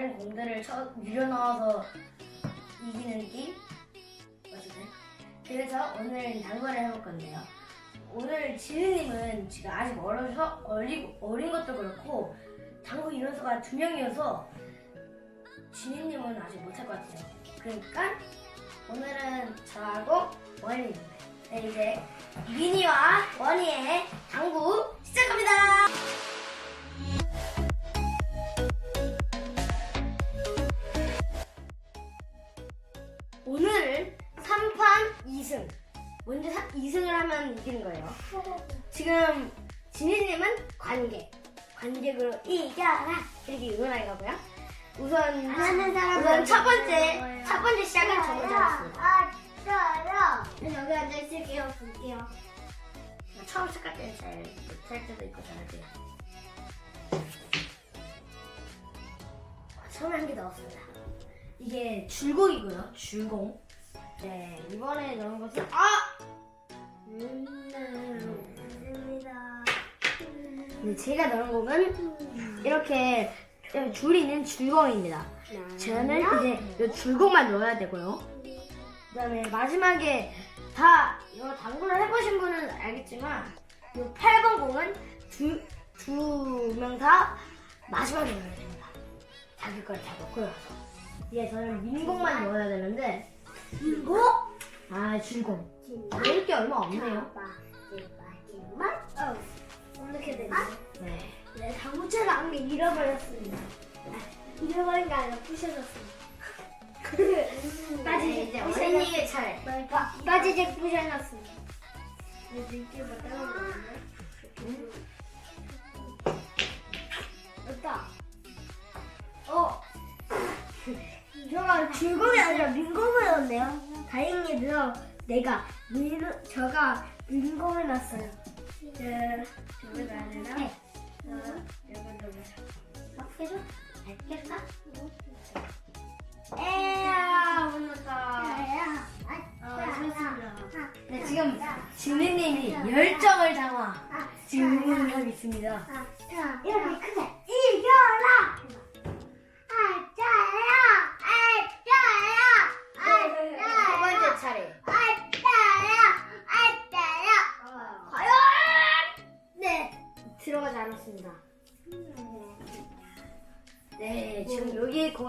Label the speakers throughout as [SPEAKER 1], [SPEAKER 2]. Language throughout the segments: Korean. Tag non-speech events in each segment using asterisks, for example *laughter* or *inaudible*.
[SPEAKER 1] 다른 공들을 쳐 밀어 넣어서 이기는 게임 어쨌든 그래서 오늘 당구를 해볼 건데요. 오늘 지은님은 지금 아직 어려서 어리고 어린 것도 그렇고 당구 인원수가 두 명이어서 지은님은 아직 못할 것 같아요. 그러니까 오늘은 저하고 원희입니다. 네, 이제 미니와 원희의 당구 시작합니다. 하면 이기는 거예요. 지금 진희님은 관객. 관객으로 이겨라 이렇게 응원할 거고요. 우선
[SPEAKER 2] 하는 사람
[SPEAKER 1] 우선 첫 번째. 첫 번째 시작은 저 먼저 하겠습니다.
[SPEAKER 2] 아, 저요. 여기 앉아 있을게요. 볼게요.
[SPEAKER 1] 처음 시작할 때는 잘 못할 때도 있고 잘할 때도 있고. 처음에 한 개 넣었습니다. 이게 줄공이고요. 줄공. 네 이번에 넣은 것은 아! 네, 제가 넣은 곡은 이렇게 줄이 있는 줄공입니다. 저는 이제 이 줄공만 넣어야 되고요. 그다음에 마지막에 다 이거 당구를 해보신 분은 알겠지만 이 8번 공은 두두 명 다 마지막에 넣어야 됩니다. 자기 걸 다 넣고 나서 이제 저는 민공만 넣어야 되는데 민공? 아 줄공. 넣을 게 얼마 없네요.
[SPEAKER 2] 마지막. 어. 이렇게 되네.
[SPEAKER 1] 네.
[SPEAKER 2] 네, 당구채를 한개 잃어버렸습니다. 아, 잃어버린 게 아니라 부셔졌습니다. *laughs*
[SPEAKER 1] 까지 이제 어린이의 차례.
[SPEAKER 2] 빠- 빠지직 부셔놨습니다. 네, 이렇게 못 따라오는데. 됐다. 어. *laughs* 저가 줄공이 아니라 민공을 넣었네요. 다행히도 내가 민, 저가 민공을 넣었어요. 네, 저거가 아니라.
[SPEAKER 1] 네.
[SPEAKER 2] 어.
[SPEAKER 1] 해줘? 알겠어?
[SPEAKER 2] 에야. 어, 좋습니다.
[SPEAKER 1] 네, 지금 진희님이 열정을 담아 지금 응원을 하고 있습니다.
[SPEAKER 2] 이렇게 크게 이겨라! 아짜야! 아짜야!
[SPEAKER 1] 두 번째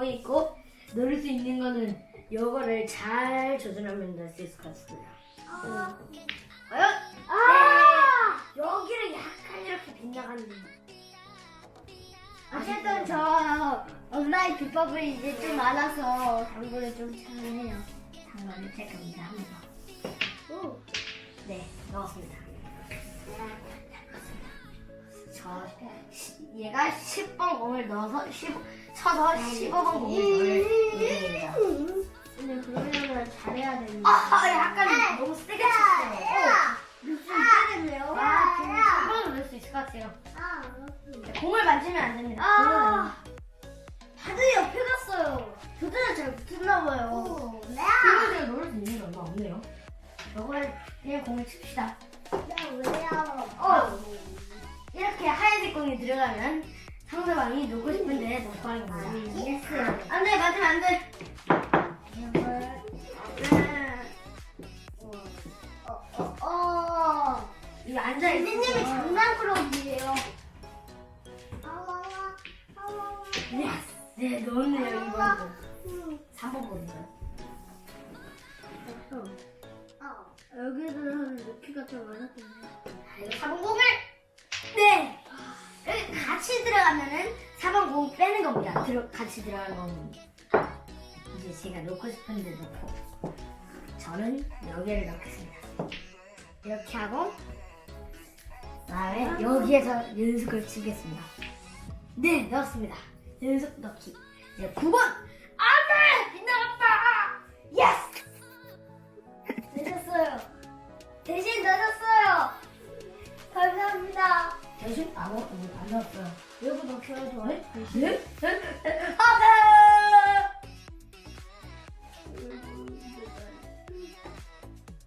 [SPEAKER 1] 있고 넣을 수 있는 거는 요거를 잘 조준하면 넣을 수 있을 것 같습니다. 과연?
[SPEAKER 2] 아!
[SPEAKER 1] 네, 여기를 약간 이렇게 빗나가는.
[SPEAKER 2] 어쨌든 저 온라인 비법을 이제 좀 알아서 당구를 좀.
[SPEAKER 1] 당근을 체크합니다. 한번 더.
[SPEAKER 2] 오.
[SPEAKER 1] 네, 넣었습니다. 저 시- 얘가 10번 공을 넣어서 10, 쳐서 15번 공을 넣을 예정입니다.
[SPEAKER 2] 근데 그러려면 잘해야 되는데.
[SPEAKER 1] 아, 약간 너무 세게 쳤어요.
[SPEAKER 2] 좀 세겠네요.
[SPEAKER 1] 아, 지금 10번을 넣을 수 있을 것 같아요.
[SPEAKER 2] 아,
[SPEAKER 1] 공을 만지면 안 됩니다.
[SPEAKER 2] 아, 다들 옆에 갔어요. 교대가 잘 붙었나 봐요.
[SPEAKER 1] 공을 제가 넣을 수 있는 게 얼마 없네요. 이걸 그냥 공을 칩시다. 어, 이렇게 하얀색 공이 들어가면 상대방이 놓고 싶은데 놓고 하는 겁니다.
[SPEAKER 2] 예스.
[SPEAKER 1] 안 돼, 맞으면 안 돼. 이거 앉아있는
[SPEAKER 2] 선생님이 장난꾸러기예요.
[SPEAKER 1] 예스. 네, 넣었네요, 이번에도. 3번 볼인가요?
[SPEAKER 2] 어. 여기는 높이가 좀 많았던데.
[SPEAKER 1] 아, 이거 4번 공을! 같이 들어가면은 4번 공 빼는 겁니다. 들어, 같이 들어가는 건. 이제 제가 놓고 싶은 데 놓고. 저는 여기를 넣겠습니다. 이렇게 하고, 다음에 여기에서 연속을 치겠습니다. 네, 넣었습니다. 연속 넣기. 이제 9번! 안 돼! 빗나갔다! 예스!
[SPEAKER 2] 늦었어요. *laughs* 대신 늦었어요.
[SPEAKER 1] 아무것도 안 넣었어요.
[SPEAKER 2] 여기 넣혀야 좋아요.
[SPEAKER 1] 네? 하나!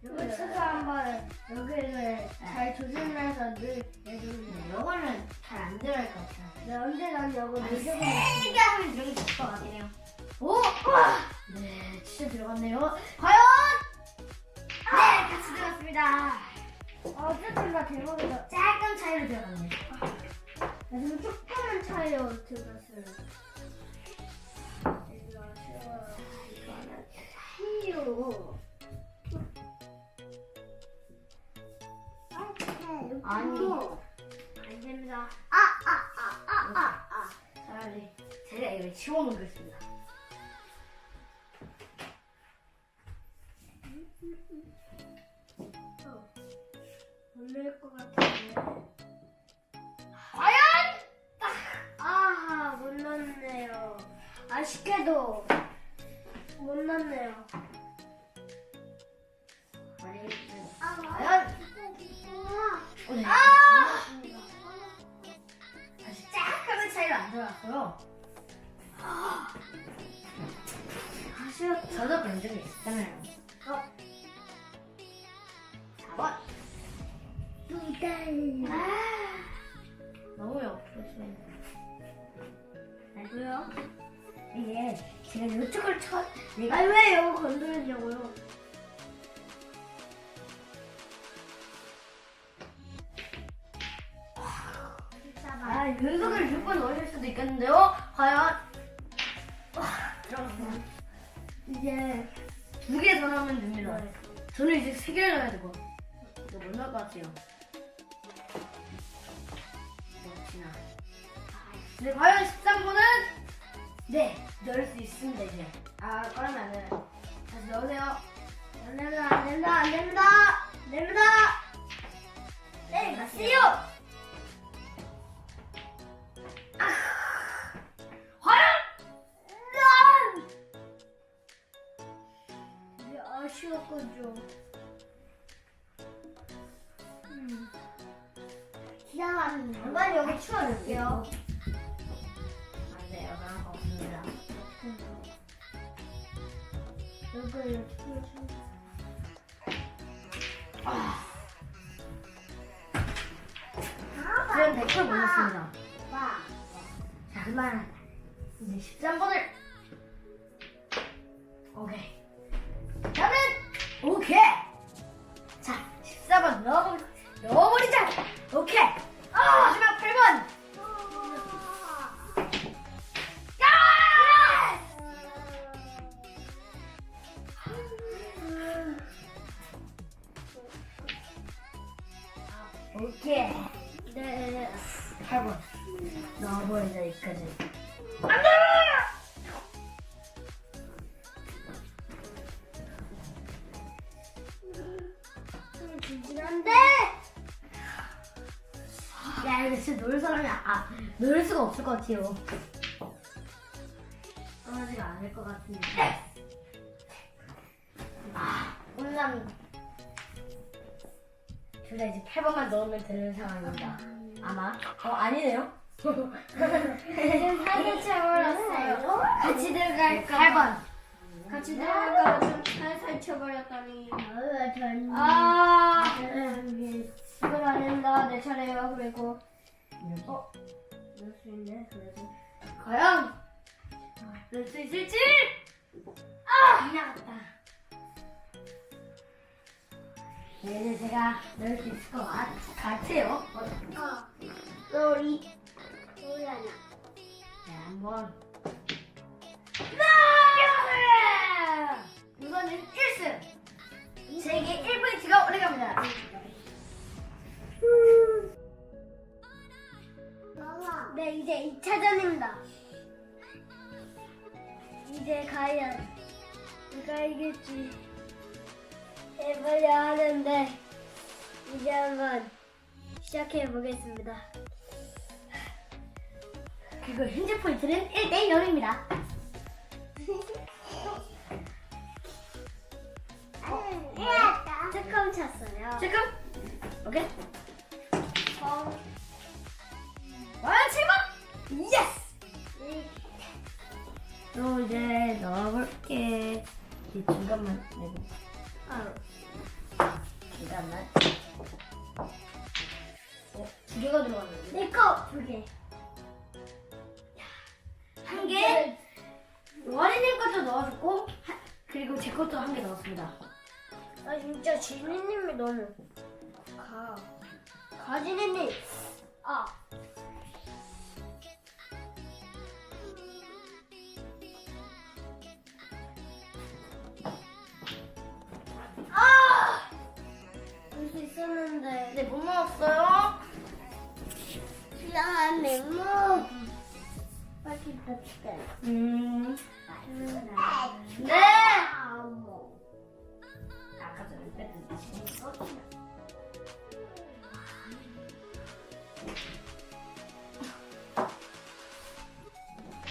[SPEAKER 2] 여기 쳐서 한번 여기를 잘 조심해서 늘 내주세요.
[SPEAKER 1] 이거는 잘 안 들어갈 것 같아요.
[SPEAKER 2] 네, 언제 난 여기
[SPEAKER 1] 아니,
[SPEAKER 2] 늦어서
[SPEAKER 1] 세게 하면 들어갈 것 같긴 해요. 오! 와! 네, 진짜 들어갔네요. 과연! 네, 같이 들어갔습니다.
[SPEAKER 2] 어쨌든 다 대박이다.
[SPEAKER 1] 조금 차이로 들어갔네 요.
[SPEAKER 2] 지금 조금만 차이로 들어갔어요. 차이로.
[SPEAKER 1] 아니.
[SPEAKER 2] 안 됩니다.
[SPEAKER 1] 차라리 제가 이걸 치워놓겠습니다.
[SPEAKER 2] 못낼것 같은데. 아쉽게도 못 넣네요.
[SPEAKER 1] 과연!
[SPEAKER 2] 아!
[SPEAKER 1] 네.
[SPEAKER 2] 아!
[SPEAKER 1] 다시 약간의 차이로 안 들어갔고요.
[SPEAKER 2] 아쉬웠다.
[SPEAKER 1] 저도 그런 적이 있잖아요.
[SPEAKER 2] 어.
[SPEAKER 1] 4번.
[SPEAKER 2] 두달.
[SPEAKER 1] 아, 너무 옆으로
[SPEAKER 2] 왜요?
[SPEAKER 1] 이게 제가 이쪽을 쳐, 내가
[SPEAKER 2] 왜 이거 건드리냐고요?
[SPEAKER 1] 아, 연속을 6번 넣으실 수도 있겠는데요? 과연? 와, 들어갔어요.
[SPEAKER 2] 이제
[SPEAKER 1] 두 개 더 넣으면 됩니다. 저는 이제 세 개를 넣어야 되고. 이거 못 넣을 것 같아요. 역시나. 네, 과연 13번은? 네, 넣을 수 있습니다, 이제. 아, 그러면 안 돼요. 다시 넣으세요.
[SPEAKER 2] 안 됩니다 안 됩니다 안 됩니다 안 됩니다.
[SPEAKER 1] 네,
[SPEAKER 2] 맞지요?
[SPEAKER 1] 여기 아. 그럼 댓글 보냈습니다.
[SPEAKER 2] 와.
[SPEAKER 1] 자, 그만. 이제 13번을. 없을 것 같아요. 떨어지가 않을 것 같은데. 아, 혼남. 둘다 이제 8번만 넣으면 되는 상황입니다. 아마. 어, 아니네요. *laughs*
[SPEAKER 2] 지금 사기 쳐버렸어요.
[SPEAKER 1] 같이 들어갈까? 8번.
[SPEAKER 2] 같이 들어갈까 좀 살살 쳐버렸더니.
[SPEAKER 1] 아,
[SPEAKER 2] 이건 안 된다. 내 차례요. 그리고 어, 넣을 수 있네. 그래도
[SPEAKER 1] 과연 넣을 수 있을지? 아, 나갔다. 얘는 제가 넣을 수 있을 것 같, 같아요. 어,
[SPEAKER 2] 어, 쏘리. 쏘리 아니야.
[SPEAKER 1] 네, 한번. 가
[SPEAKER 2] 이길지 해보려 하는데 이제 한번 시작해 보겠습니다.
[SPEAKER 1] 그리고 현재 포인트는 1대 0입니다.
[SPEAKER 2] 특검 쳤어요.
[SPEAKER 1] 지금? 오케이?
[SPEAKER 2] 어,
[SPEAKER 1] 과연 7번! 예스! 또 이제 넣어볼게. 이 중간만 내고.
[SPEAKER 2] 아,
[SPEAKER 1] 중간만. 어, 두 개가 들어갔는데.
[SPEAKER 2] 내거두 개.
[SPEAKER 1] 한 개. 원희님 것도 넣어줬고, 하- 그리고 제 것도 한 개 넣었습니다.
[SPEAKER 2] 아 진짜 지니님이 너무 가. 가지니님. 아. 아!
[SPEAKER 1] 네, 못 넣었어요.
[SPEAKER 2] 야, 맹목. 맛있다, 진짜.
[SPEAKER 1] 음.
[SPEAKER 2] 네.
[SPEAKER 1] 아까 전에.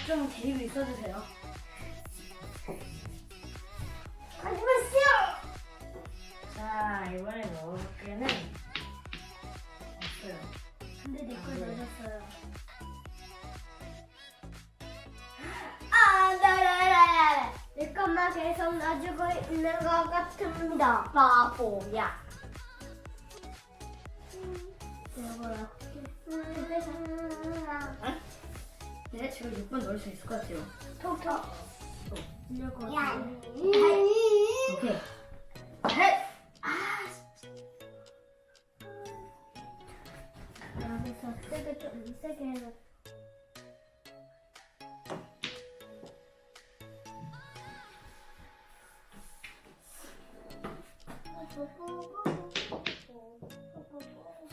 [SPEAKER 1] 좀 데리고 있어주세요.
[SPEAKER 2] 가지 마세요.
[SPEAKER 1] 자, 이번에 게는 없어요.
[SPEAKER 2] 근데 내걸.
[SPEAKER 1] 아, 나라라라.
[SPEAKER 2] 내 것만 계속 놔주고 있는 것 같습니다. 바보야. 여보야.
[SPEAKER 1] 네, 지금 6번 넣을 수 있을 것 같아요.
[SPEAKER 2] 톡톡.
[SPEAKER 1] 야. 오케이.
[SPEAKER 2] 세게 좀 세게 해서.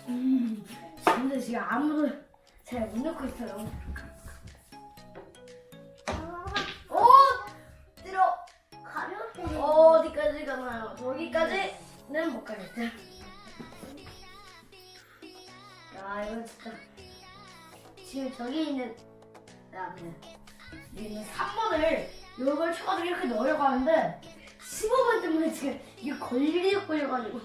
[SPEAKER 1] 음, 근데 지금 아무도 잘 못 넣고 있어요. 지금 저기 있는, 야, 그냥. 있는 3번을 이걸 쳐가지고 이렇게 넣으려고 하는데, 15번 때문에 지금 이게 걸리고 걸려가지고.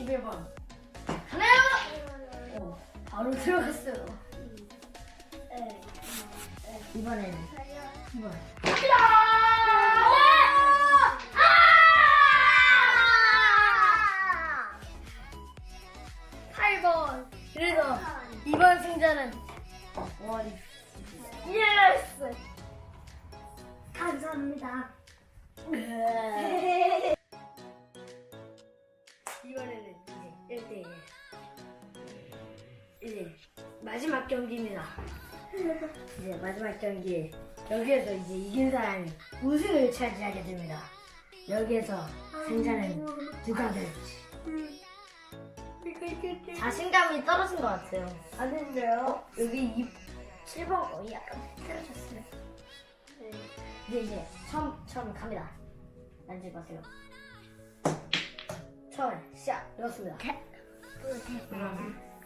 [SPEAKER 1] 11번. 하나요! 오, 바로 들어갔어요.
[SPEAKER 2] 네.
[SPEAKER 1] 이번에는 2번.
[SPEAKER 2] 아!
[SPEAKER 1] 8번. 그래서 이번 승자는 원이.
[SPEAKER 2] 예스. 감사합니다.
[SPEAKER 1] 마지막 경기입니다. 이제 *laughs* 마지막 경기. 여기에서 이제 이긴 사람이 우승을 차지하게 됩니다. 여기에서 승자는 누가 될지. 자신감이 떨어진 것 같아요.
[SPEAKER 2] 아닌데요?
[SPEAKER 1] 여기 이 7번 어, 약간 틀어졌어요.
[SPEAKER 2] 네.
[SPEAKER 1] 이제 이제 처음 처음 갑니다. 앉지 마세요. 처음 시작 넣었습니다.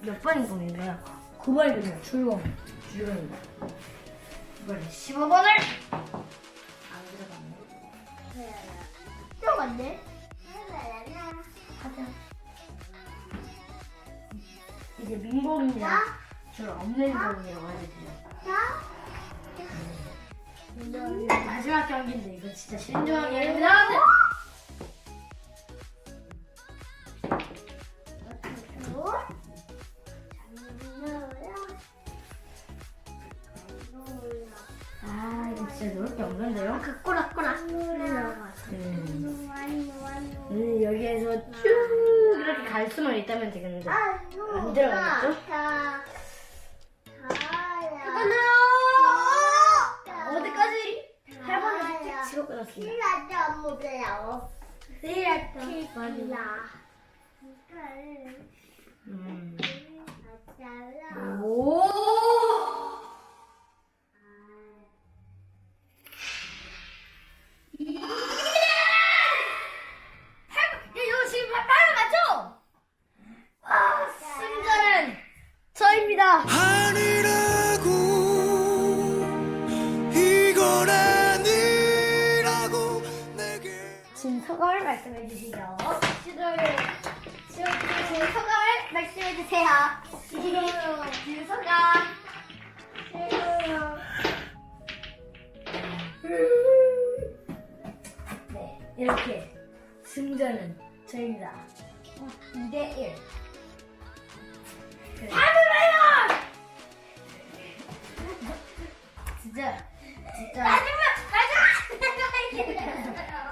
[SPEAKER 1] 몇 번인 공인가요? 9번이군요. 출공 출공입니다. 이번에 15번을 안 들어갔네.
[SPEAKER 2] 들어갔네.
[SPEAKER 1] 하자. 이제 민공입니다. 줄 없는 공이라고 해주세요. 마지막 경기인데 이거 진짜 신중하게 해야 되 아 이거 진짜 넣을 게 없는데요?
[SPEAKER 2] 그 꼬락꼬락. 음.
[SPEAKER 1] 음, 음, 여기에서 쭉 이렇게 갈 수만 있다면 되겠는데 안 들어가겠죠? 어디까지? 8번을 틱틱 치고 끊었습니다. 음. 오! 진소감을 말씀해 주시죠.
[SPEAKER 2] 시절 시절 진소감을 말씀해 주세요. 시절 진소감.
[SPEAKER 1] 네, 이렇게 승자는 저입니다. 2대 1. 그래. 진짜 진짜.
[SPEAKER 2] 마지막
[SPEAKER 1] 마지막. *laughs* *laughs*